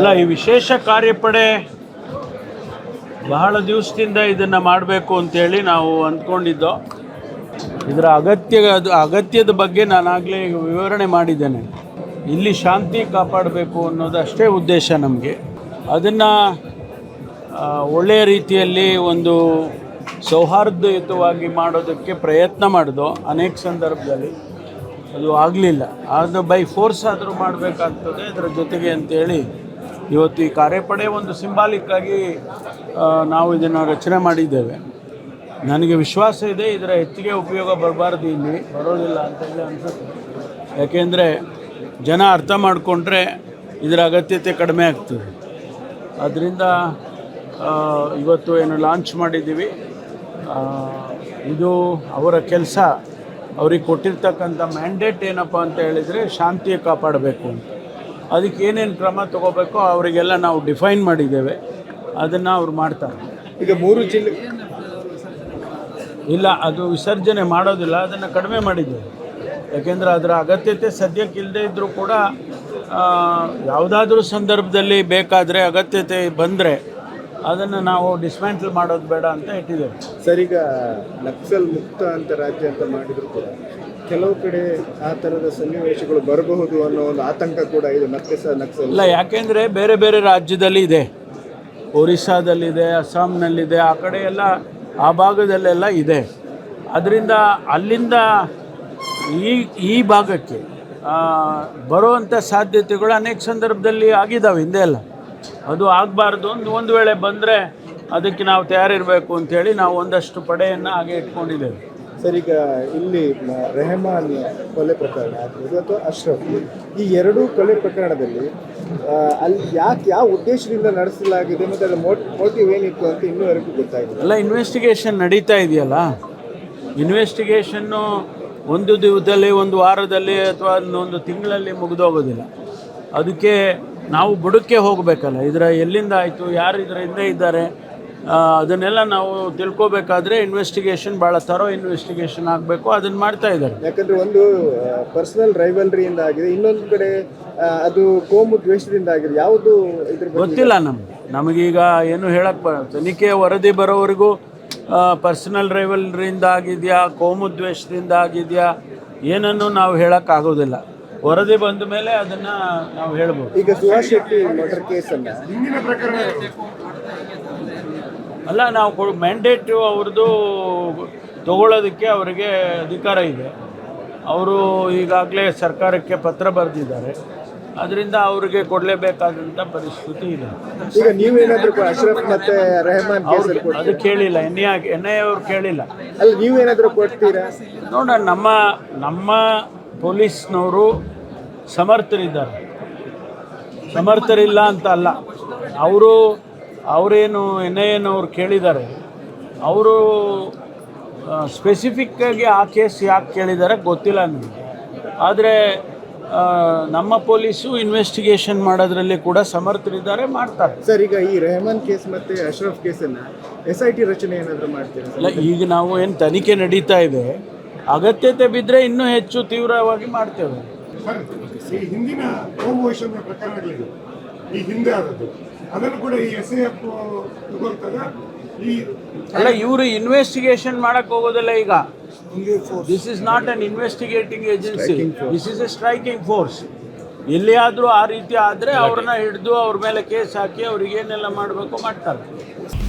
ಅಲ್ಲ, ಈ ವಿಶೇಷ ಕಾರ್ಯಪಡೆ ಬಹಳ ದಿವಸದಿಂದ ಇದನ್ನು ಮಾಡಬೇಕು ಅಂತೇಳಿ ನಾವು ಅಂದ್ಕೊಂಡಿದ್ದೋ. ಇದರ ಅಗತ್ಯ ಅಗತ್ಯದ ಬಗ್ಗೆ ನಾನಾಗಲೇ ವಿವರಣೆ ಮಾಡಿದ್ದೇನೆ. ಇಲ್ಲಿ ಶಾಂತಿ ಕಾಪಾಡಬೇಕು ಅನ್ನೋದು ಅಷ್ಟೇ ಉದ್ದೇಶ ನಮಗೆ. ಅದನ್ನು ಒಳ್ಳೆಯ ರೀತಿಯಲ್ಲಿ ಒಂದು ಸೌಹಾರ್ದಯುತವಾಗಿ ಮಾಡೋದಕ್ಕೆ ಪ್ರಯತ್ನ ಮಾಡಿದೋ ಅನೇಕ ಸಂದರ್ಭದಲ್ಲಿ. ಅದು ಆಗಲಿಲ್ಲ. ಅದು ಬೈ ಫೋರ್ಸ್ ಆದರೂ ಮಾಡಬೇಕಾಗ್ತದೆ ಅದರ ಜೊತೆಗೆ ಅಂತೇಳಿ ಇವತ್ತು ಈ ಕಾರ್ಯಪಡೆ ಒಂದು ಸಿಂಬಾಲಿಕ್ ಆಗಿ ನಾವು ಇದನ್ನು ರಚನೆ ಮಾಡಿದ್ದೇವೆ. ನನಗೆ ವಿಶ್ವಾಸ ಇದೆ ಇದರ ಹೆಚ್ಚಿಗೆ ಉಪಯೋಗ ಬರಬಾರ್ದು ಇಲ್ಲಿ. ಬರೋದಿಲ್ಲ ಅಂತೇಳಿ ಅನಿಸುತ್ತೆ. ಯಾಕೆಂದರೆ ಜನ ಅರ್ಥ ಮಾಡಿಕೊಂಡ್ರೆ ಇದರ ಅಗತ್ಯತೆ ಕಡಿಮೆ ಆಗ್ತದೆ. ಅದರಿಂದ ಆ, ಇವತ್ತು ಏನು ಲಾಂಚ್ ಮಾಡಿದ್ದೀವಿ. ಇದು ಅವರ ಕೆಲಸ. ಅವ್ರಿಗೆ ಕೊಟ್ಟಿರ್ತಕ್ಕಂಥ ಮ್ಯಾಂಡೇಟ್ ಏನಪ್ಪ ಅಂತ ಹೇಳಿದರೆ ಶಾಂತಿ ಕಾಪಾಡಬೇಕು ಅಂತ. ಅದಕ್ಕೆ ಏನೇನು ಕ್ರಮ ತಗೋಬೇಕೋ ಅವರಿಗೆಲ್ಲ ನಾವು ಡಿಫೈನ್ ಮಾಡಿದ್ದೇವೆ. ಅದನ್ನು ಅವ್ರು ಮಾಡ್ತಾರೆ. ಈಗ ಮೂರು ಜಿಲ್ಲೆ ಇಲ್ಲ ಅದು ವಿಸರ್ಜನೆ ಮಾಡೋದಿಲ್ಲ ಅದನ್ನು ಕಡಿಮೆ ಮಾಡಿದ್ದೇವೆ. ಯಾಕೆಂದರೆ ಅದರ ಅಗತ್ಯತೆ ಸದ್ಯಕ್ಕೆ ಇಲ್ಲದೆ ಇದ್ದರೂ ಕೂಡ ಯಾವುದಾದ್ರೂ ಸಂದರ್ಭದಲ್ಲಿ ಬೇಕಾದರೆ ಅಗತ್ಯತೆ ಬಂದರೆ ಅದನ್ನು ನಾವು ಡಿಸ್ಮ್ಯಾಂಟಲ್ ಮಾಡೋದು ಬೇಡ ಅಂತ ಇಟ್ಟಿದ್ದೇವೆ. ಸರ್ ಈಗ ನಕ್ಸಲ್ ಮುಕ್ತ ಅಂತ ರಾಜ್ಯ ಅಂತ ಮಾಡಿದ್ರು ಕೂಡ ಕೆಲವು ಕಡೆ ಆ ಥರದ ಸನ್ನಿವೇಶಗಳು ಬರಬಹುದು ಅನ್ನೋ ಒಂದು ಆತಂಕ ಕೂಡ ಇದೆ. ಮತ್ತೆ ಸಹ ನಕ್ಸಲ್. ಇಲ್ಲ, ಯಾಕೆಂದರೆ ಬೇರೆ ಬೇರೆ ರಾಜ್ಯದಲ್ಲಿ ಇದೆ. ಒರಿಸ್ಸಾದಲ್ಲಿದೆ, ಅಸ್ಸಾಂನಲ್ಲಿದೆ, ಆ ಕಡೆ ಎಲ್ಲ, ಆ ಭಾಗದಲ್ಲೆಲ್ಲ ಇದೆ. ಅದರಿಂದ ಅಲ್ಲಿಂದ ಈ ಈ ಭಾಗಕ್ಕೆ ಬರುವಂಥ ಸಾಧ್ಯತೆಗಳು ಅನೇಕ ಸಂದರ್ಭದಲ್ಲಿ ಆಗಿದ್ದಾವೆ, ಹಿಂದೆ ಎಲ್ಲ. ಅದು ಆಗಬಾರ್ದು ಒಂದು ಒಂದು ವೇಳೆ ಬಂದರೆ ಅದಕ್ಕೆ ನಾವು ತಯಾರಿರಬೇಕು ಅಂಥೇಳಿ ನಾವು ಒಂದಷ್ಟು ಪಡೆಯನ್ನು ಹಾಗೆ ಇಟ್ಕೊಂಡಿದ್ದೇವೆ. ಸರ್, ಈಗ ಇಲ್ಲಿ ರೆಹಮಾನ್ ಕೊಲೆ ಪ್ರಕರಣ ಆಗ್ಬೋದು ಅಥವಾ ಅಶ್ರಫ್. ಈ ಎರಡೂ ಕೊಲೆ ಪ್ರಕರಣದಲ್ಲಿ ಅಲ್ಲಿ ಯಾಕೆ ಯಾವ ಉದ್ದೇಶದಿಂದ ನಡೆಸಲಾಗಿದೆ ಮತ್ತು ಅದರ ಮೋಟಿವ್ ಏನಿತ್ತು ಅಂತ ಇನ್ನೂವರೆಗೂ ಗೊತ್ತಾಗಿದೆ ಅಲ್ಲ ಇನ್ವೆಸ್ಟಿಗೇಷನ್ ನಡೀತಾ ಇದೆಯಲ್ಲ? ಇನ್ವೆಸ್ಟಿಗೇಷನ್ನು ಒಂದು ದಿವಸದಲ್ಲಿ, ಒಂದು ವಾರದಲ್ಲಿ ಅಥವಾ ಒಂದು ತಿಂಗಳಲ್ಲಿ ಮುಗಿದೋಗೋದಿಲ್ಲ. ಅದಕ್ಕೆ ನಾವು ಬುಡಕ್ಕೆ ಹೋಗಬೇಕಲ್ಲ. ಇದರ ಎಲ್ಲಿಂದ ಆಯಿತು, ಯಾರು ಇದರ ಹಿಂದೆ ಇದ್ದಾರೆ ಅದನ್ನೆಲ್ಲ ನಾವು ತಿಳ್ಕೊಬೇಕಾದ್ರೆ ಇನ್ವೆಸ್ಟಿಗೇಷನ್ ಭಾಳ ತರೋ ಇನ್ವೆಸ್ಟಿಗೇಷನ್ ಆಗಬೇಕು. ಅದನ್ನು ಮಾಡ್ತಾ ಇದ್ದಾರೆ. ಯಾಕಂದ್ರೆ ಒಂದು ಪರ್ಸನಲ್ ರೈವಲ್ರಿಯಿಂದ ಆಗಿದೆ. ಇನ್ನೊಂದು ಕಡೆ ಅದು ಕೋಮು ದ್ವೇಷದಿಂದ ಆಗಿದೆ. ಯಾವುದು ಇದ್ರ ಗೊತ್ತಿಲ್ಲ ನಮಗೆ. ನಮಗೀಗ ಏನು ಹೇಳಕ್ಕೆ ತನಿಖೆ ವರದಿ ಬರೋವರೆಗೂ ಪರ್ಸನಲ್ ರೈವಲ್ರಿಯಿಂದ ಆಗಿದೆಯಾ ಕೋಮು ದ್ವೇಷದಿಂದ ಆಗಿದೆಯಾ ಏನನ್ನು ನಾವು ಹೇಳೋಕ್ಕಾಗೋದಿಲ್ಲ ವರದಿ ಬಂದ ಮೇಲೆ ಅದನ್ನು ನಾವು ಹೇಳ್ಬೋದು. ಈಗ ಸುಭಾಷ್ ಶೆಟ್ಟಿ ಮರ್ಡರ್ ಕೇಸನ್ನು. ಅಲ್ಲ ನಾವು ಕೊ ಮ್ಯಾಂಡೇಟು ಅವ್ರದ್ದು ತಗೊಳ್ಳೋದಕ್ಕೆ ಅವರಿಗೆ ಅಧಿಕಾರ ಇದೆ. ಅವರು ಈಗಾಗಲೇ ಸರ್ಕಾರಕ್ಕೆ ಪತ್ರ ಬರೆದಿದ್ದಾರೆ. ಅದರಿಂದ ಅವರಿಗೆ ಕೊಡಲೇಬೇಕಾದಂಥ ಪರಿಸ್ಥಿತಿ ಇದೆ. ಈಗ ನೀವೇನಾದರೂ ಅಶ್ರಫ್ ಮತ್ತೆ ರೆಹಮಾನ್ ಕೇಸಲ್ಲಿ ಕೊಡ್ ಅದು ಕೇಳಿಲ್ಲ. ಎನ್ ಐ ಎನ್ ಐ ಅವ್ರು ಕೇಳಿಲ್ಲ. ಅಲ್ಲಿ ನೀವೇನಾದರೂ ಕೊಡ್ತೀರಾ? ನೋಡೋಣ ನಮ್ಮ ನಮ್ಮ ಪೊಲೀಸ್ನವರು ಸಮರ್ಥರಿದ್ದಾರೆ. ಸಮರ್ಥರಿಲ್ಲ ಅಂತ ಅಲ್ಲ. ಅವರು ಅವರೇನು ಎನ್ ಐ ಎನ್ ಅವ್ರು ಕೇಳಿದ್ದಾರೆ ಅವರು ಸ್ಪೆಸಿಫಿಕ್ಕಾಗಿ ಆ ಕೇಸ್ ಯಾಕೆ ಕೇಳಿದ್ದಾರೆ ಗೊತ್ತಿಲ್ಲ ನನಗೆ. ಆದರೆ ನಮ್ಮ ಪೊಲೀಸು ಇನ್ವೆಸ್ಟಿಗೇಷನ್ ಮಾಡೋದ್ರಲ್ಲಿ ಕೂಡ ಸಮರ್ಥರಿದ್ದಾರೆ ಮಾಡ್ತಾರೆ. ಸರ್ ಈಗ ಈ ರೆಹಮಾನ್ ಕೇಸ್ ಮತ್ತು ಅಶ್ರಫ್ ಕೇಸನ್ನು ಎಸ್ ಐ ಟಿ ರಚನೆ ಏನಾದರೂ ಮಾಡ್ತೀರಾ ಈಗ ನಾವು ಏನು ತನಿಖೆ ನಡೀತಾ ಇದೆ ಅಗತ್ಯತೆ ಬಿದ್ದರೆ ಇನ್ನೂ ಹೆಚ್ಚು ತೀವ್ರವಾಗಿ ಮಾಡ್ತೇವೆ. ಸರ್ ಈ ಹಿಂದಿನ ಈ ಹಿಂದೆ ಆದದ್ದು. ಅದನ್ನು ಕೂಡ ಈ ಎಸ್ ಎ ಎಫ್ ತಗೊಳ್ತದ. ಈ ಅಲ್ಲ ಇವರು ಇನ್ವೆಸ್ಟಿಗೇಷನ್ ಮಾಡಕ್ ಹೋಗೋದಿಲ್ಲ ಈಗ. This is not an investigating agency this is a striking force ಎಲ್ಲಿಯಾದರೂ ಆ ರೀತಿ ಆದರೆ ಅವ್ರನ್ನ ಹಿಡಿದು ಅವ್ರ ಮೇಲೆ ಕೇಸ್ ಹಾಕಿ ಅವ್ರಿಗೆ ಏನೆಲ್ಲ ಮಾಡಬೇಕು ಮಾಡ್ತಾರೆ.